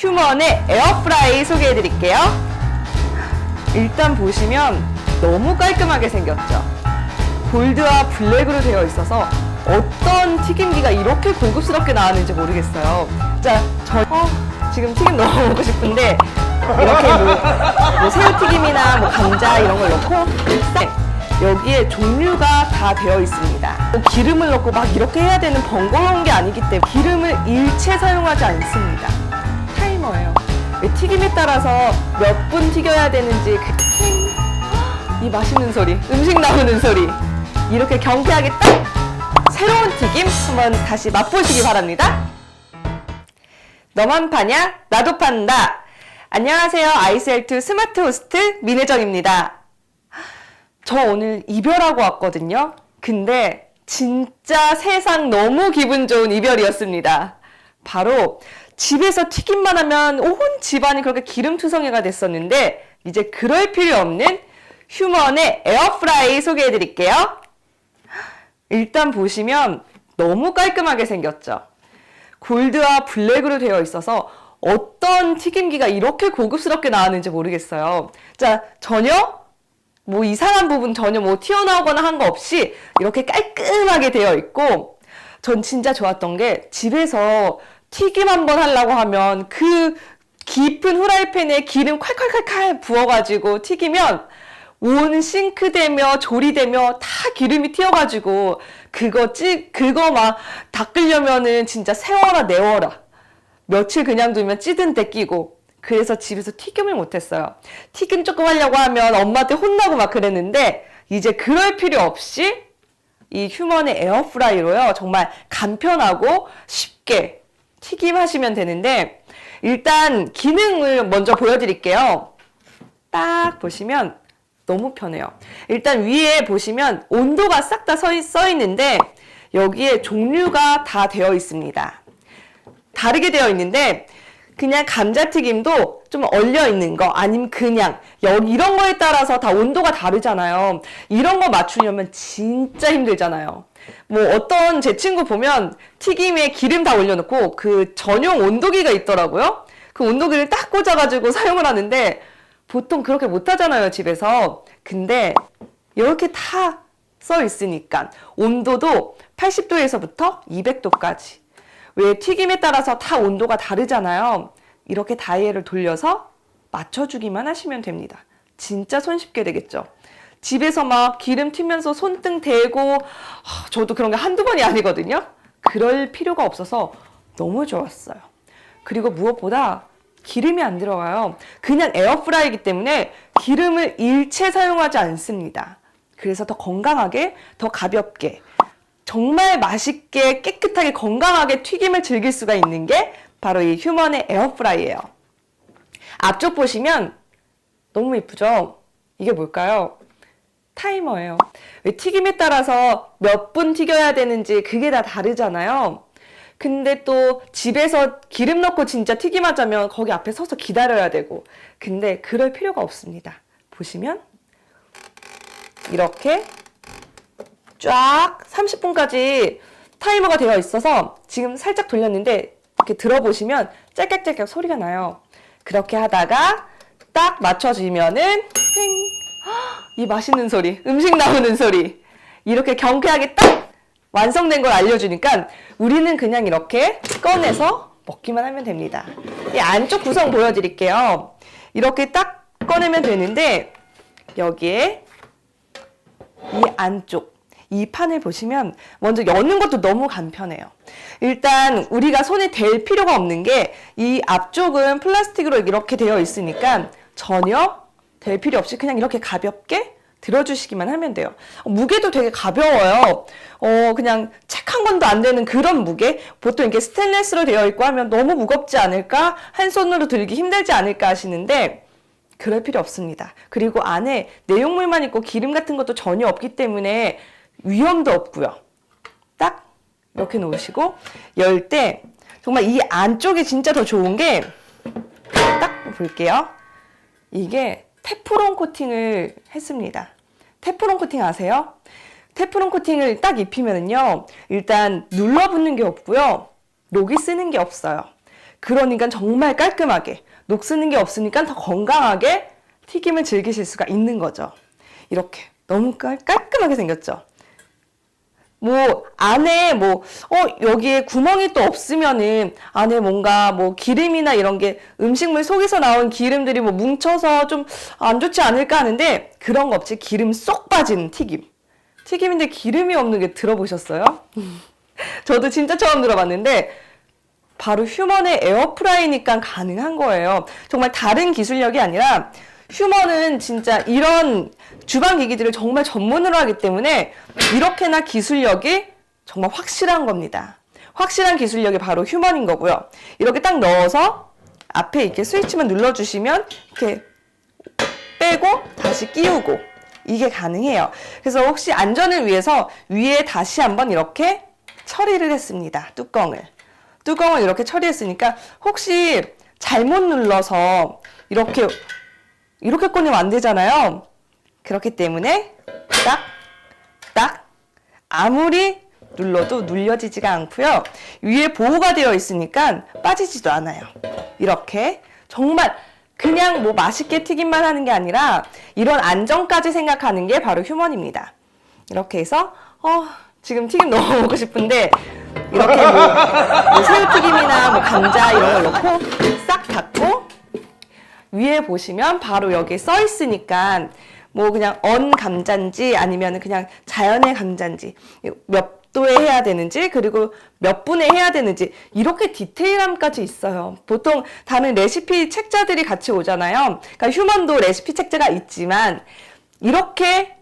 휴먼의 에어프라이 소개해 드릴게요. 일단 보시면 너무 깔끔하게 생겼죠. 골드와 블랙으로 되어 있어서 어떤 튀김기가 이렇게 고급스럽게 나왔는지 모르겠어요. 자, 저 어, 지금 튀김 너무 먹고 싶은데 이렇게 뭐, 뭐 새우튀김이나 뭐 감자 이런 걸 넣고 여기에 종류가 다 되어 있습니다. 뭐 기름을 넣고 막 이렇게 해야 되는 번거로운 게 아니기 때문에 기름을 일체 사용하지 않습니다. 이 튀김에 따라서 몇 분 튀겨야 되는지 그! 이 맛있는 소리, 음식 나오는 소리 이렇게 경쾌하게 딱 새로운 튀김 한번 다시 맛보시기 바랍니다. 너만 파냐? 나도 판다. 안녕하세요. 아이스헬트 스마트 호스트 민혜정입니다. 저 오늘 이별하고 왔거든요. 근데 진짜 세상 너무 기분 좋은 이별이었습니다. 바로 집에서 튀김만 하면 온 집안이 그렇게 기름투성이가 됐었는데 이제 그럴 필요 없는 휴먼의 에어프라이 소개해 드릴게요. 일단 보시면 너무 깔끔하게 생겼죠. 골드와 블랙으로 되어 있어서 어떤 튀김기가 이렇게 고급스럽게 나왔는지 모르겠어요. 자, 전혀 뭐 이상한 부분 전혀 뭐 튀어나오거나 한 거 없이 이렇게 깔끔하게 되어 있고 전 진짜 좋았던 게 집에서 튀김 한번 하려고 하면 그 깊은 후라이팬에 기름 콸콸콸콸 부어가지고 튀기면 온 싱크대며 조리대며 다 기름이 튀어가지고 그거 찌 그거 막 닦으려면은 진짜 세워라 내워라. 며칠 그냥 두면 찌든 데 끼고. 그래서 집에서 튀김을 못했어요. 튀김 조금 하려고 하면 엄마한테 혼나고 막 그랬는데 이제 그럴 필요 없이 이 휴먼의 에어프라이로요. 정말 간편하고 쉽게 튀김 하시면 되는데 일단 기능을 먼저 보여드릴게요. 딱 보시면 너무 편해요. 일단 위에 보시면 온도가 싹 다 써 있는데 여기에 종류가 다 되어 있습니다. 다르게 되어 있는데 그냥 감자튀김도 좀 얼려 있는 거 아니면 그냥 여기 이런 거에 따라서 다 온도가 다르잖아요. 이런 거 맞추려면 진짜 힘들잖아요. 뭐 어떤 제 친구 보면 튀김에 기름 다 올려놓고 그 전용 온도기가 있더라고요. 그 온도기를 딱 꽂아가지고 사용을 하는데 보통 그렇게 못 하잖아요, 집에서. 근데 이렇게 다 써 있으니까 온도도 80도에서부터 200도까지. 왜 튀김에 따라서 다 온도가 다르잖아요. 이렇게 다이얼을 돌려서 맞춰주기만 하시면 됩니다. 진짜 손쉽게 되겠죠. 집에서 막 기름 튀면서 손등 대고 아, 저도 그런 게 한두 번이 아니거든요. 그럴 필요가 없어서 너무 좋았어요. 그리고 무엇보다 기름이 안 들어가요. 그냥 에어프라이기 때문에 기름을 일체 사용하지 않습니다. 그래서 더 건강하게, 더 가볍게, 정말 맛있게, 깨끗하게, 건강하게 튀김을 즐길 수가 있는 게 바로 이 휴먼의 에어프라이예요. 앞쪽 보시면 너무 예쁘죠? 이게 뭘까요? 타이머예요. 왜 튀김에 따라서 몇 분 튀겨야 되는지 그게 다 다르잖아요. 근데 또 집에서 기름 넣고 진짜 튀김하자면 거기 앞에 서서 기다려야 되고. 근데 그럴 필요가 없습니다. 보시면 이렇게 쫙 30분까지 타이머가 되어 있어서 지금 살짝 돌렸는데 이렇게 들어보시면 짤깍짤깍 소리가 나요. 그렇게 하다가 딱 맞춰지면은 생! 이 맛있는 소리, 음식 나오는 소리 이렇게 경쾌하게 딱 완성된 걸 알려주니까 우리는 그냥 이렇게 꺼내서 먹기만 하면 됩니다. 이 안쪽 구성 보여드릴게요. 이렇게 딱 꺼내면 되는데 여기에 이 안쪽 이 판을 보시면 먼저 여는 것도 너무 간편해요. 일단 우리가 손에 댈 필요가 없는 게 이 앞쪽은 플라스틱으로 이렇게 되어 있으니까 전혀 될 필요 없이 그냥 이렇게 가볍게 들어주시기만 하면 돼요. 어, 무게도 되게 가벼워요. 어, 그냥 책 한 권도 안 되는 그런 무게? 보통 이게 스테인레스로 되어 있고 하면 너무 무겁지 않을까? 한 손으로 들기 힘들지 않을까 하시는데 그럴 필요 없습니다. 그리고 안에 내용물만 있고 기름 같은 것도 전혀 없기 때문에 위험도 없고요. 딱 이렇게 놓으시고 열 때 정말 이 안쪽이 진짜 더 좋은 게 딱 볼게요. 이게 테프론 코팅을 했습니다. 테프론 코팅 아세요? 테프론 코팅을 딱 입히면은요, 일단 눌러붙는 게 없고요, 녹이 쓰는 게 없어요. 그러니까 정말 깔끔하게 녹 쓰는 게 없으니까 더 건강하게 튀김을 즐기실 수가 있는 거죠. 이렇게 너무 깔, 깔끔하게 생겼죠. 뭐 안에 뭐 어 여기에 구멍이 또 없으면은 안에 뭔가 뭐 기름이나 이런 게 음식물 속에서 나온 기름들이 뭐 뭉쳐서 좀 안 좋지 않을까 하는데 그런 거 없이 기름 쏙 빠지는 튀김. 튀김인데 기름이 없는 게 들어보셨어요? 저도 진짜 처음 들어봤는데 바로 휴먼의 에어프라이니까 가능한 거예요. 정말 다른 기술력이 아니라 휴먼은 진짜 이런 주방 기기들을 정말 전문으로 하기 때문에 이렇게나 기술력이 정말 확실한 겁니다. 확실한 기술력이 바로 휴먼인 거고요. 이렇게 딱 넣어서 앞에 이렇게 스위치만 눌러주시면 이렇게 빼고 다시 끼우고 이게 가능해요. 그래서 혹시 안전을 위해서 위에 다시 한번 이렇게 처리를 했습니다. 뚜껑을. 뚜껑을 이렇게 처리했으니까 혹시 잘못 눌러서 이렇게 이렇게 꺼내면 안 되잖아요. 그렇기 때문에 딱, 딱, 아무리 눌러도 눌려지지가 않고요. 위에 보호가 되어 있으니까 빠지지도 않아요. 이렇게 정말 그냥 뭐 맛있게 튀김만 하는 게 아니라 이런 안정까지 생각하는 게 바로 휴먼입니다. 이렇게 해서 어, 지금 튀김 너무 먹고 싶은데 이렇게 뭐, 뭐 새우튀김이나 뭐 감자 이런 걸 넣고 싹 닫고 위에 보시면 바로 여기 써 있으니까 뭐 그냥 언 감자인지 아니면 그냥 자연의 감자인지 몇 도에 해야 되는지 그리고 몇 분에 해야 되는지 이렇게 디테일함까지 있어요. 보통 다른 레시피 책자들이 같이 오잖아요. 그러니까 휴먼도 레시피 책자가 있지만 이렇게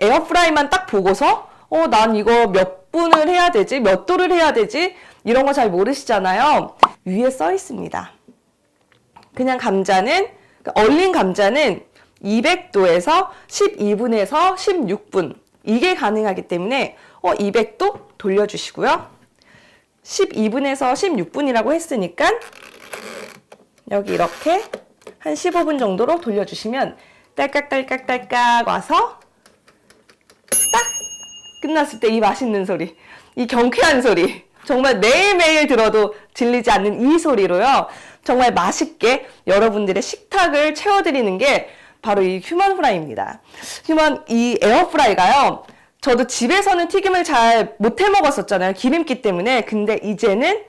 에어프라이만 딱 보고서 어 난 이거 몇 분을 해야 되지 몇 도를 해야 되지 이런 거 잘 모르시잖아요. 위에 써 있습니다. 그냥 감자는 그러니까 얼린 감자는 200도에서 12분에서 16분 이게 가능하기 때문에 어 200도 돌려주시고요. 12분에서 16분이라고 했으니까 여기 이렇게 한 15분 정도로 돌려주시면 딸깍딸깍딸깍 와서 딱 끝났을 때 이 맛있는 소리, 이 경쾌한 소리, 정말 매일매일 들어도 질리지 않는 이 소리로요. 정말 맛있게 여러분들의 식탁을 채워드리는 게 바로 이 휴먼 프라이입니다. 휴먼 이 에어 프라이가요. 저도 집에서는 튀김을 잘 못 해 먹었었잖아요. 기름기 때문에. 근데 이제는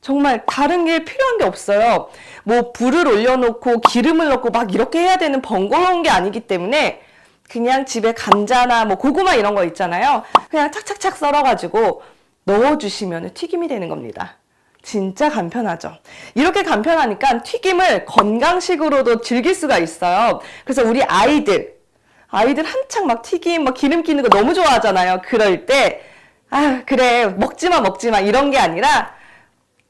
정말 다른 게 필요한 게 없어요. 뭐 불을 올려놓고 기름을 넣고 막 이렇게 해야 되는 번거로운 게 아니기 때문에 그냥 집에 감자나 뭐 고구마 이런 거 있잖아요. 그냥 착착착 썰어가지고 넣어주시면 튀김이 되는 겁니다. 진짜 간편하죠. 이렇게 간편하니까 튀김을 건강식으로도 즐길 수가 있어요. 그래서 우리 아이들, 아이들 한창 막 튀김, 막 기름 끼는 거 너무 좋아하잖아요. 그럴 때, 아, 그래, 먹지마, 먹지마, 이런 게 아니라,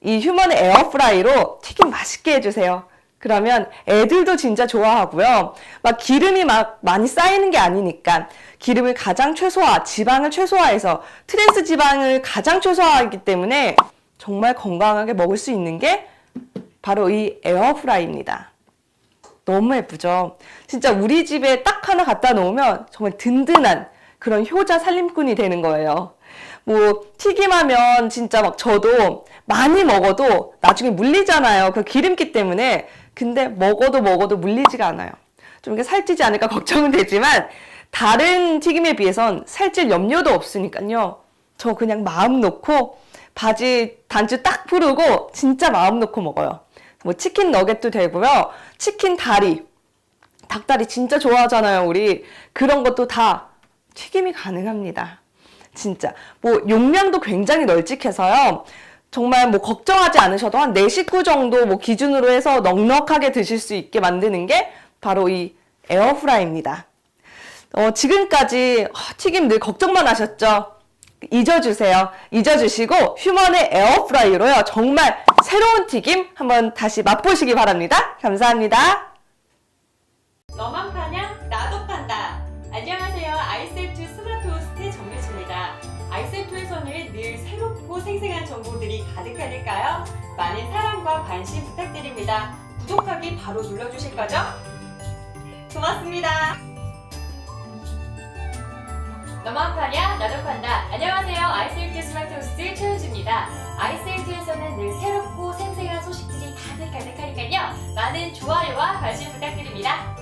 이 휴먼 에어프라이로 튀김 맛있게 해주세요. 그러면 애들도 진짜 좋아하고요. 막 기름이 막 많이 쌓이는 게 아니니까 기름을 가장 최소화, 지방을 최소화해서 트랜스 지방을 가장 최소화하기 때문에 정말 건강하게 먹을 수 있는 게 바로 이 에어프라이입니다. 너무 예쁘죠? 진짜 우리 집에 딱 하나 갖다 놓으면 정말 든든한 그런 효자 살림꾼이 되는 거예요. 뭐 튀김하면 진짜 막 저도 많이 먹어도 나중에 물리잖아요. 그 기름기 때문에. 근데 먹어도 먹어도 물리지가 않아요. 좀 이렇게 살찌지 않을까 걱정은 되지만 다른 튀김에 비해선 살찔 염려도 없으니까요. 저 그냥 마음 놓고 바지 단추 딱 풀고 진짜 마음 놓고 먹어요. 뭐 치킨 너겟도 되고요. 치킨 다리. 닭다리 진짜 좋아하잖아요, 우리. 그런 것도 다 튀김이 가능합니다. 진짜. 뭐 용량도 굉장히 널찍해서요. 정말 뭐 걱정하지 않으셔도 한 4식구 정도 뭐 기준으로 해서 넉넉하게 드실 수 있게 만드는 게 바로 이 에어프라이입니다. 어, 지금까지 튀김 늘 걱정만 하셨죠? 잊어주세요. 잊어주시고 휴먼의 에어프라이로요. 정말 새로운 튀김 한번 다시 맛보시기 바랍니다. 감사합니다. 너만 파냐? 나도 판다. 안녕하세요. 아이셀투 스마트 호스트 정유치입니다. 아이셀투에서는 늘 새롭고 생생한 정보들이 가득하니까요. 많은 사랑과 관심 부탁드립니다. 구독하기 바로 눌러주실 거죠? 고맙습니다. 너만 파냐? 나족한다. 안녕하세요. 아이스일트 스마트호스트 최우주입니다. 아이스일트에서는 늘 새롭고 생생한 소식들이 가득가득하니까요. 많은 좋아요와 관심 부탁드립니다.